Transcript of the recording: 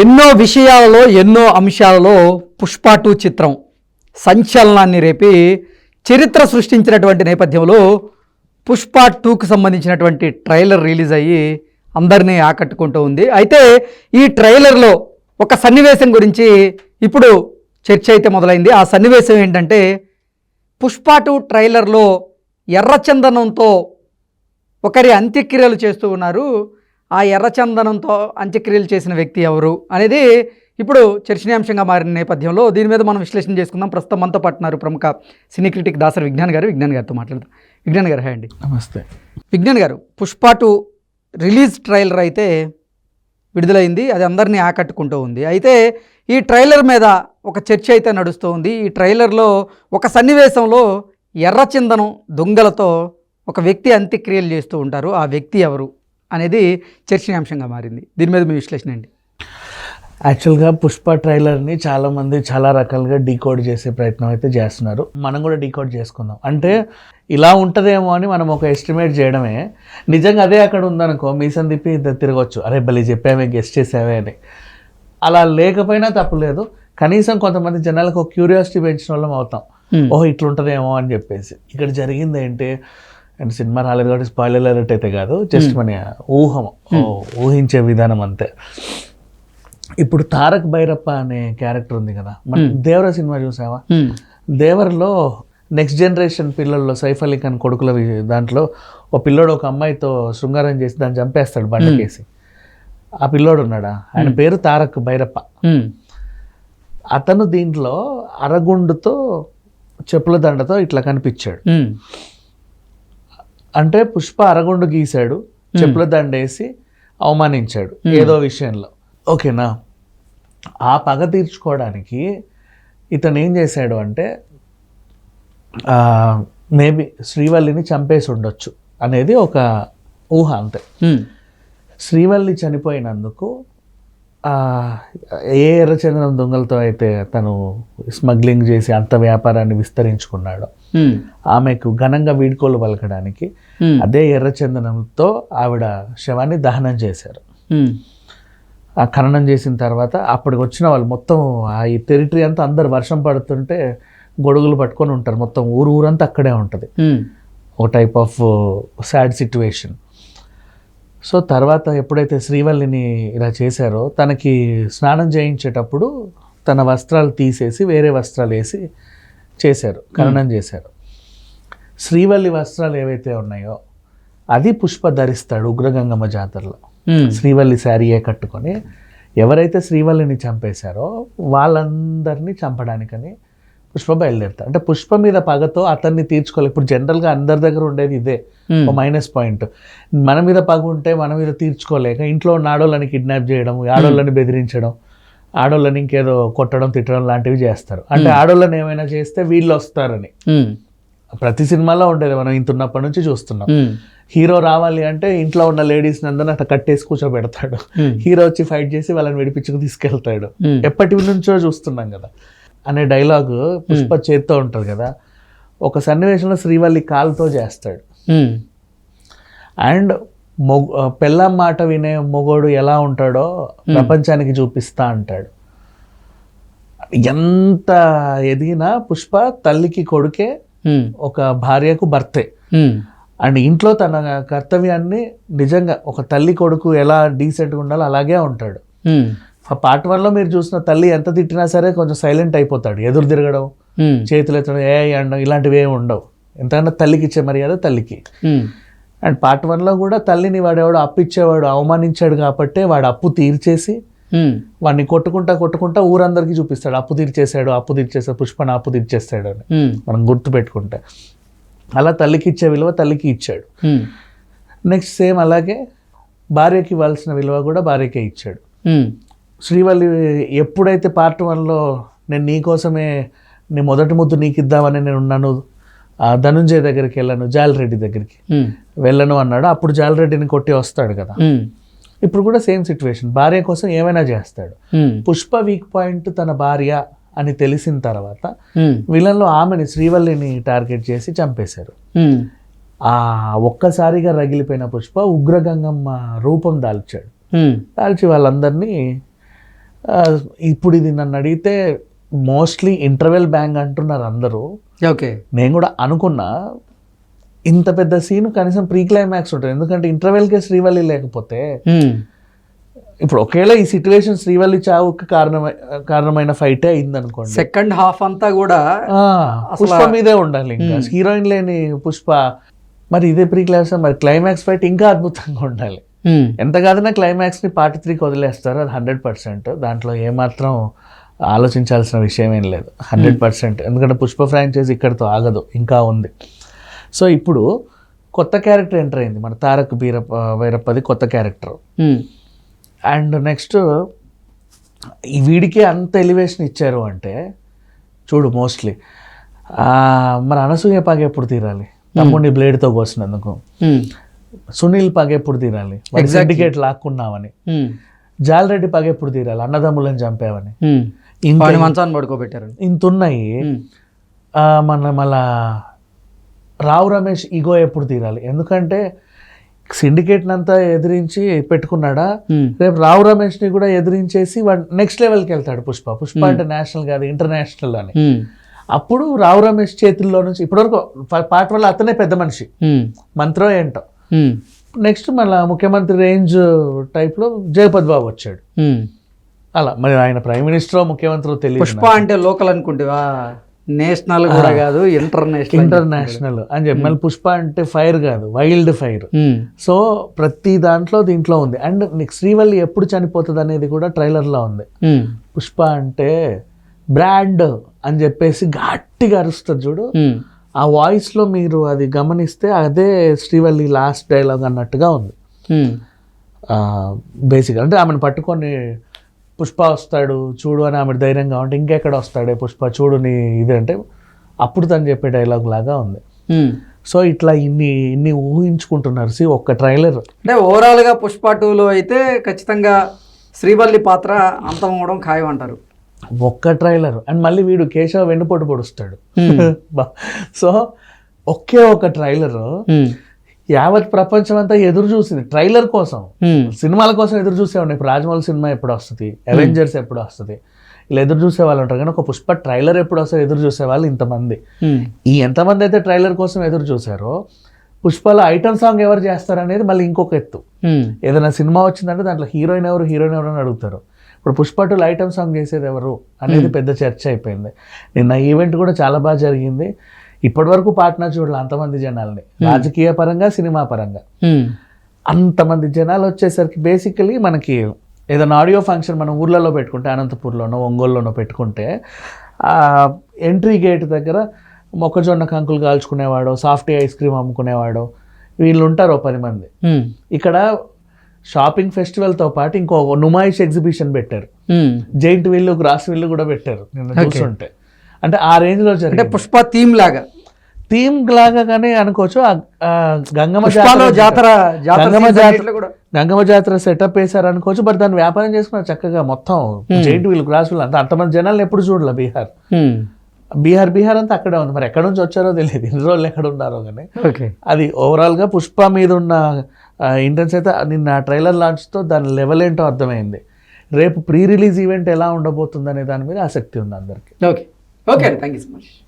ఎన్నో విషయాలలో ఎన్నో అంశాలలో పుష్ప టూ చిత్రం సంచలనాన్ని రేపి చరిత్ర సృష్టించినటువంటి నేపథ్యంలో పుష్ప టూకు సంబంధించినటువంటి ట్రైలర్ రిలీజ్ అయ్యి అందరినీ ఆకట్టుకుంటూ ఉంది. అయితే ఈ ట్రైలర్లో ఒక సన్నివేశం గురించి ఇప్పుడు చర్చ అయితే మొదలైంది. ఆ సన్నివేశం ఏంటంటే పుష్ప టూ ట్రైలర్లో ఎర్రచందనంతో ఒకరి అంత్యక్రియలు చేస్తూ ఉన్నారు. ఆ ఎర్రచందనంతో అంత్యక్రియలు చేసిన వ్యక్తి ఎవరు అనేది ఇప్పుడు చర్చనీయాంశంగా మారిన నేపథ్యంలో దీని మీద మనం విశ్లేషణ చేసుకుందాం. ప్రస్తుతం మనతో పట్టున్నారు ప్రముఖ సినీ క్రిటిక్ దాసరి విజ్ఞాన్ గారు. విజ్ఞాన్ గారితో మాట్లాడతాం విజ్ఞాన్ గారు హాయ్ అండి. నమస్తే. విజ్ఞాన్ గారు పుష్ప టూ రిలీజ్ ట్రైలర్ అయితే విడుదలైంది. అది అందరినీ ఆకట్టుకుంటూ ఉంది. అయితే ఈ ట్రైలర్ మీద ఒక చర్చ అయితే నడుస్తూ ఉంది. ఈ ట్రైలర్లో ఒక సన్నివేశంలో ఎర్రచందనం దొంగలతో ఒక వ్యక్తి అంత్యక్రియలు చేస్తూ ఉంటారు. ఆ వ్యక్తి ఎవరు? అనేది చర్చనీయాంశంగా మారింది. దీని మీద మీ విశ్లేషణ అండి యాక్చువల్గా పుష్ప ట్రైలర్ని చాలామంది చాలా రకాలుగా డీకోడ్ చేసే ప్రయత్నం అయితే చేస్తున్నారు. మనం కూడా డీకోడ్ చేసుకుందాం. అంటే ఇలా ఉంటుందేమో అని మనం ఒక ఎస్టిమేట్ చేయడమే. నిజంగా అదే అక్కడ ఉందనుకో మీసం తిప్పి ఇద్దరు తిరగవచ్చు అరే బలి చెప్పామే గెస్ట్ చేసావే అని. అలా లేకపోయినా తప్పులేదు కనీసం కొంతమంది జనాలకు ఒక క్యూరియాసిటీ పెంచిన వాళ్ళం అవుతాం. ఓహో ఇట్లుంటుందేమో అని చెప్పేసి. ఇక్కడ జరిగింది ఏంటి అండ్ సినిమా రాలేదు కాబట్టి స్పాయిలర్ అలర్ట్ అయితే కాదు జస్ట్ మన ఊహం ఓ, ఊహించే విధానం అంతే. ఇప్పుడు తారక్ భైరప్ప అనే క్యారెక్టర్ ఉంది కదా మన దేవర సినిమా చూసావా. దేవరలో నెక్స్ట్ జనరేషన్ పిల్లల్లో సైఫ్ అలీ ఖాన్ కొడుకుల దాంట్లో ఒక పిల్లోడు ఒక అమ్మాయితో శృంగారం చేసి దాన్ని చంపేస్తాడు బండకేసి ఆ పిల్లోడు ఉన్నాడా? ఆయన పేరు తారక్ భైరప్ప. అతను దీంట్లో అరగుండుతో చెప్పుల దండతో ఇట్లా కనిపించాడు. అంటే పుష్ప అరగుండు గీశాడు చెప్పుల దండ వేసి అవమానించాడు ఏదో విషయంలో. ఓకేనా? ఆ పగ తీర్చుకోవడానికి ఇతను ఏం చేశాడు అంటే మేబీ శ్రీవల్లిని చంపేసి ఉండొచ్చు అనేది ఒక ఊహ అంతే. శ్రీవల్లి చనిపోయినందుకు ఏ ఎర్రచందనం దొంగలతో అయితే తను స్మగ్లింగ్ చేసి అంత వ్యాపారాన్ని విస్తరించుకున్నాడో. ఆమెకు ఘనంగా వీడ్కోలు పలకడానికి. అదే ఎర్రచందనంతో ఆవిడ శవాన్ని దహనం చేశారు. ఆ ఖననం చేసిన తర్వాత అప్పటికి వచ్చిన వాళ్ళు మొత్తం ఆ ఈ టెరిటరీ అంతా అందరు వర్షం పడుతుంటే గొడుగులు పట్టుకొని ఉంటారు మొత్తం ఊరు ఊరంతా అక్కడే ఉంటుంది. ఒక type of sad situation so తర్వాత ఎప్పుడైతే శ్రీవల్లిని ఇలా చేశారో తనకి స్నానం చేయించేటప్పుడు తన వస్త్రాలు తీసేసి వేరే వస్త్రాలు వేసి చేశారు ఖననం చేశారు. శ్రీవల్లి వస్త్రాలు ఏవైతే ఉన్నాయో అది పుష్ప ధరిస్తాడు ఉగ్రగంగమ్మ జాతరలో. శ్రీవల్లి శారీయే కట్టుకొని ఎవరైతే శ్రీవల్లిని చంపేశారో వాళ్ళందరినీ చంపడానికని పుష్ప బయలుదేరుతాడు అంటే పుష్ప మీద పగతో అతన్ని తీర్చుకోవాలి ఇప్పుడు జనరల్గా అందరి దగ్గర ఉండేది ఇదే. ఒక మైనస్ పాయింట్ మన మీద పగ ఉంటే మన మీద తీర్చుకోలేక ఇంట్లో ఉన్న ఆడోళ్ళని కిడ్నాప్ చేయడం ఆడోళ్ళని బెదిరించడం ఆడోళ్ళని ఇంకేదో కొట్టడం తిట్టడం లాంటివి చేస్తారు అంటే ఆడోళ్ళని ఏమైనా చేస్తే వీళ్ళు వస్తారని. ప్రతి సినిమాలో ఉండేది మనం ఇంత ఉన్నప్పటి నుంచి చూస్తున్నాం. హీరో రావాలి అంటే ఇంట్లో ఉన్న లేడీస్ అందరిని అట్లా కట్టేసి కూర్చోబెడతాడు. హీరో వచ్చి ఫైట్ చేసి వాళ్ళని విడిపించుకు తీసుకెళ్తాడు. ఎప్పటి నుంచో చూస్తున్నాం కదా అనే డైలాగ్ పుష్ప చేత్తో ఉంటుంది కదా. ఒక సన్నివేశంలో శ్రీవల్లి కాలుతో చేస్తాడు. అండ్ మొగ పెళ్ళం మాట వినే మొగోడు ఎలా ఉంటాడో ప్రపంచానికి చూపిస్తా అంటాడు. ఎంత ఎదిగినా పుష్ప తల్లికి కొడుకే. ఒక భార్యకు భర్తే. అండ్ ఇంట్లో తన కర్తవ్యాన్ని నిజంగా ఒక తల్లి కొడుకు ఎలా డీసెంట్గా ఉండాలో అలాగే ఉంటాడు. పార్ట్ వన్లో మీరు చూసిన తల్లి ఎంత తిట్టినా సరే కొంచెం సైలెంట్ అయిపోతాడు ఎదురు తిరగడం. చేతులు ఎత్తడం ఏ అండం ఇలాంటివి ఏమి ఉండవు ఎంతకన్నా తల్లికి ఇచ్చే మర్యాద తల్లికి. అండ్ పార్ట్ వన్లో కూడా తల్లిని వాడేవాడు అప్పు ఇచ్చేవాడు అవమానించాడు కాబట్టే వాడు అప్పు తీర్చేసి. వాడిని కొట్టుకుంటా కొట్టుకుంటా ఊరందరికీ చూపిస్తాడు అప్పు తీర్చేశాడు అప్పు తీర్చేశాడు పుష్పన అప్పు తీర్చేస్తాడు అని. మనం గుర్తు పెట్టుకుంటే అలా తల్లికి ఇచ్చే విలువ తల్లికి ఇచ్చాడు. నెక్స్ట్ సేమ్ అలాగే భార్యకి ఇవ్వాల్సిన విలువ కూడా భార్యకే ఇచ్చాడు. శ్రీవల్లి ఎప్పుడైతే పార్ట్ వన్లో నేను నీకోసమే నీ మొదటి ముద్దు నీకు ఇద్దామని నేను ఉన్నాను ఆ ధనుంజయ్ దగ్గరికి వెళ్ళాను జాలరెడ్డి దగ్గరికి. వెళ్ళను అన్నాడు అప్పుడు జాలరెడ్డిని కొట్టి వస్తాడు కదా. ఇప్పుడు కూడా సేమ్ సిచ్యువేషన్ భార్య కోసం ఏమైనా చేస్తాడు. పుష్ప వీక్ పాయింట్ తన భార్య అని తెలిసిన తర్వాత. విలన్లో ఆమెని శ్రీవల్లిని టార్గెట్ చేసి చంపేశారు. ఆ ఒక్కసారిగా రగిలిపోయిన పుష్ప ఉగ్రగంగమ్మ రూపం దాల్చాడు. దాల్చి వాళ్ళందరినీ ఇప్పుడు ఇది నన్ను అడిగితే మోస్ట్లీ ఇంటర్వెల్ బ్యాంగ్ అంటున్నారు అందరూ. ఓకే. నేను కూడా అనుకున్నా ఇంత పెద్ద సీన్ కనీసం ప్రీ క్లైమాక్స్ ఉంటుంది. ఎందుకంటే ఇంటర్వెల్కే శ్రీవల్లి లేకపోతే ఇప్పుడు ఒకవేళ ఈ సిచ్యువేషన్ శ్రీవల్లి చావుకి కారణమై కారణమైన ఫైటే అయింది అనుకోండి సెకండ్ హాఫ్ అంతా కూడా పుష్ప మీదే ఉండాలి ఇంకా. హీరోయిన్ లేని పుష్ప మరి ఇదే ప్రీ క్లైమాక్స్ మరి క్లైమాక్స్ ఫైట్ ఇంకా అద్భుతంగా ఉండాలి. ఎంత కాదన్నా క్లైమాక్స్ని పార్ట్ త్రీకి వదిలేస్తారు. అది హండ్రెడ్ పర్సెంట్ దాంట్లో ఏమాత్రం ఆలోచించాల్సిన విషయం ఏం లేదు. హండ్రెడ్ పర్సెంట్ ఎందుకంటే పుష్ప ఫ్రాంచైజ్ ఇక్కడితో ఆగదు. ఇంకా ఉంది. సో ఇప్పుడు కొత్త క్యారెక్టర్ ఎంటర్ అయింది. మన తారక్ బీరప్ప వైరప్పది కొత్త క్యారెక్టర్ అండ్ నెక్స్ట్ ఈ వీడికి అంత ఎలివేషన్ ఇచ్చారు అంటే చూడు మోస్ట్లీ మరి అనసూయ పగ ఎప్పుడు తీరాలి? తమ్ముడిని బ్లేడ్తో కోసినందుకు. సునీల్ పగ ఎప్పుడు తీరాలి వాడి సిండికేట్ లాక్కున్నావని. ఉమ్, జాలరెడ్డి పగ ఎప్పుడు తీరాలి. అన్నదమ్ములను చంపావని. వాడిని మంచాన్ని పడుకోబెట్టారు ఇంత ఉన్నాయి ఉమ్, ఆ, మన మళ్ళా రావు రమేష్ ఈగో ఎప్పుడు తీరాలి? ఎందుకంటే సిండికేట్ అంతా ఎదిరించి పెట్టుకున్నాడా? రేపు రావు రమేష్ని కూడా ఎదిరించేసి వాడు నెక్స్ట్ లెవెల్కి వెళ్తాడు పుష్ప. పుష్ప అంటే నేషనల్ కాదు ఇంటర్నేషనల్ అని. అప్పుడు రావు రమేష్ చేతుల్లో నుంచి ఇప్పటివరకు పాట వల్ల అతనే పెద్ద మనిషి. మంత్రో ఏంటో? నెక్స్ట్ మళ్ళీ ముఖ్యమంత్రి రేంజ్ టైప్లో జగపతి బాబు వచ్చాడు. ఉమ్. అలా మరి ఆయన ప్రైమ్ మినిస్టర్ ముఖ్యమంత్రి తెలియదు పుష్ప అంటే లోకల్ అనుకుంటేవా నేషనల్ కూడా కాదు ఇంటర్నేషనల్ ఇంటర్నేషనల్ అని చెప్పి మళ్ళీ పుష్ప అంటే ఫైర్ కాదు వైల్డ్ ఫైర్. సో ప్రతి దాంట్లో దీంట్లో ఉంది. అండ్ నీకు శ్రీవల్లి ఎప్పుడు చనిపోతుంది అనేది కూడా ట్రైలర్లో ఉంది. పుష్ప అంటే బ్రాండ్ అని చెప్పేసి గట్టిగా అరుస్తుంది చూడు. ఆ వాయిస్లో మీరు అది గమనిస్తే అదే శ్రీవల్లి లాస్ట్ డైలాగ్ అన్నట్టుగా ఉంది. ఉమ్, బేసిక్ అంటే ఆమెను పట్టుకొని పుష్ప వస్తాడు చూడు అని ఆమె ధైర్యంగా ఉంటే ఇంకెక్కడ వస్తాడే పుష్ప చూడు నీ ఇది అంటే అప్పుడు తను చెప్పే డైలాగ్ లాగా ఉంది. సో ఇట్లా ఇన్ని ఇన్ని ఊహించుకుంటున్నారు సి ఒక్క ట్రైలర్. అంటే ఓవరాల్గా పుష్ప టూలో అయితే ఖచ్చితంగా శ్రీవల్లి పాత్ర అంతం అవడం ఖాయం అంటారు. ఒక్క ట్రైలర్. అండ్ మళ్ళీ వీడు కేశవ వెన్నుపోటు పొడుస్తాడు. సో ఒకే ఒక ట్రైలర్. యావత్ ప్రపంచం అంతా ఎదురు చూసింది. ట్రైలర్ కోసం. సినిమాల కోసం ఎదురు చూసేవాడిని. ఇప్పుడు రాజమౌళి సినిమా ఎప్పుడు వస్తుంది? అవెంజర్స్ ఎప్పుడు వస్తుంది? ఇలా ఎదురు చూసే వాళ్ళు ఉంటారు. కానీ ఒక పుష్ప ట్రైలర్ ఎప్పుడు వస్తుంది? ఎదురు చూసే వాళ్ళు ఇంతమంది ఈ ఎంతమంది అయితే ట్రైలర్ కోసం ఎదురు చూసారో పుష్పలో ఐటమ్ సాంగ్ ఎవరు చేస్తారనేది మళ్ళీ ఇంకొక ఎత్తు. ఏదైనా సినిమా వచ్చిందంటే దాంట్లో హీరోయిన్ ఎవరు? హీరోయిన్ ఎవరు అని అడుగుతారు. ఇప్పుడు పుష్ప టూలో ఐటమ్ సాంగ్ చేసేది ఎవరు అనేది పెద్ద చర్చ అయిపోయింది. నిన్న ఈవెంట్ కూడా చాలా బాగా జరిగింది. ఇప్పటి వరకు పాట్నా చూడాలి అంతమంది జనాల్ని. రాజకీయ పరంగా సినిమా పరంగా. అంతమంది జనాలు వచ్చేసరికి బేసికలీ మనకి ఏదైనా ఆడియో ఫంక్షన్ మనం ఊర్లలో పెట్టుకుంటే అనంతపూర్లోనో ఒంగోలులోనో పెట్టుకుంటే ఎంట్రీ గేట్ దగ్గర మొక్కజొన్న కంకులు కాల్చుకునేవాడో సాఫ్టీ ఐస్ క్రీమ్ అమ్ముకునేవాడో వీళ్ళు ఉంటారు పది మంది. ఇక్కడ షాపింగ్ ఫెస్టివల్తో పాటు ఇంకో నుమాయిష్ ఎగ్జిబిషన్ పెట్టారు. జైంట్ వీళ్ళు గ్రాస్ వీళ్ళు కూడా పెట్టారు. నిన్న చూస్తుంటే. అంటే ఆ రేంజ్లో అంటే జరిగింది పుష్ప థీమ్ లాగా. థీమ్ లాగా కానీ అనుకోవచ్చు గంగమ్మ జాతర గంగమ్మ జాతర గంగమ్మ జాతర సెటప్ వేశారు అనుకోవచ్చు. బట్ దాన్ని వ్యాపారం చేసుకున్నారు చక్కగా మొత్తం. జైంట్ వీళ్ళు గ్రాస్ వీళ్ళు అంతా. అంతమంది జనాలు ఎప్పుడు చూడలే బీహార్. బీహార్ బీహార్ అంతా అక్కడే ఉంది. మరి ఎక్కడ నుంచి వచ్చారో తెలియదు. ఇన్ని రోజులు ఎక్కడ ఉన్నారో కానీ అది ఓవరాల్గా పుష్ప మీద ఉన్న ఇంటెన్స్ అయితే నిన్న ట్రైలర్ లాంచ్తో దాని లెవెల్ ఏంటో అర్థమైంది. రేపు ప్రీ రిలీజ్ ఈవెంట్ ఎలా ఉండబోతుంది అనే దాని మీద ఆసక్తి ఉంది అందరికీ. Okay. Okay thank you so much.